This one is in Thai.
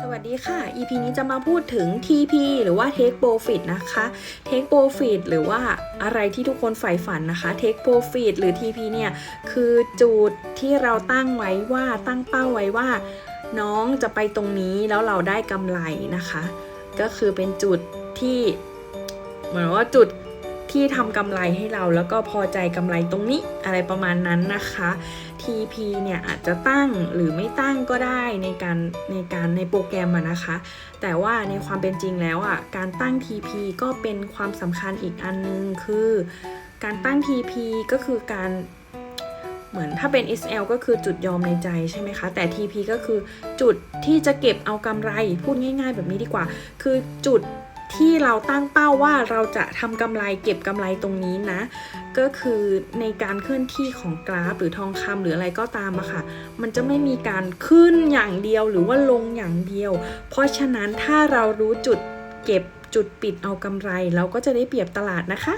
สวัสดีค่ะ EP นี้จะมาพูดถึง TP หรือว่า Take Profit นะคะ Take Profit หรือว่าอะไรที่ทุกคนใฝ่ฝันนะคะ Take Profit หรือ TP เนี่ย คือจุดที่เราตั้งไว้ว่าตั้งเป้าไว้ว่า น้องจะไปตรงนี้แล้วเราได้กำไรนะคะ ก็คือเป็นจุดที่ เหมือนว่าจุด ที่ทำกำไรให้เราแล้วก็พอใจกำไรตรงนี้อะไรประมาณนั้นนะคะ TP เนี่ยอาจจะตั้งหรือไม่ตั้งก็ได้ในการในการในโปรแกรมอะนะคะ แต่ว่าในความเป็นจริงแล้วอะการตั้ง TP ก็เป็นความสำคัญอีกอันนึงคือการตั้ง TP ก็คือการเหมือนถ้าเป็น SL ก็คือจุดยอมในใจใช่ไหมคะ แต่ TP ก็คือจุดที่จะเก็บเอากำไรพูดง่าย ๆ แบบนี้ดีกว่า คือจุด ที่เราตั้งเป้าว่าเราจะทำกำไรเก็บกำไรตรงนี้นะ ก็คือในการเคลื่อนที่ของกราฟ หรือทองคำหรืออะไรก็ตามอะค่ะ มันจะไม่มีการขึ้นอย่างเดียวหรือว่าลงอย่างเดียว เพราะฉะนั้นถ้าเรารู้จุดเก็บจุดปิดเอากำไร เราก็จะได้เปรียบตลาดนะคะ